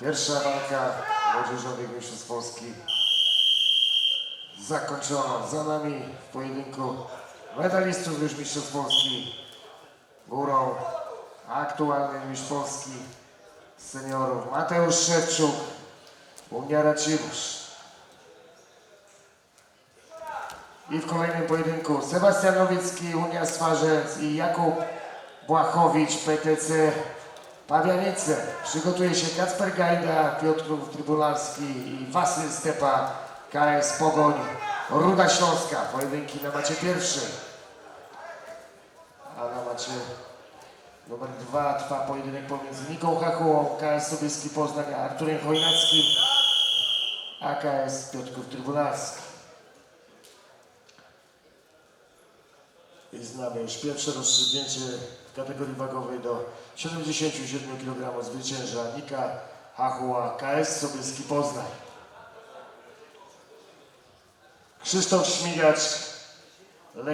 Pierwsza walka młodzieżowych mistrzostw Polski zakończona. Za nami w pojedynku medalistów już mistrzostw Polski górą aktualny mistrz Polski seniorów Mateusz Szewczuk Unia Racibusz i w kolejnym pojedynku Sebastian Nowicki Unia Swarzec i Jakub Błachowicz PTC Pawianice przygotuje się Kacper Gajda Piotrków Trybularski i Wasyl Stepa KS Pogoń Ruda Śląska. Pojedynki na macie pierwszej a na macie numer dwa trwa pojedynek pomiędzy Niką Hachułą, KS Sobieski Poznań, a Arturem Chojnackim, AKS Piotrków Trybunalski. I znamy już pierwsze rozstrzygnięcie w kategorii wagowej do 77 kg zwycięża Nika Hachuła, KS Sobieski Poznań. Krzysztof Śmigacz, Legia.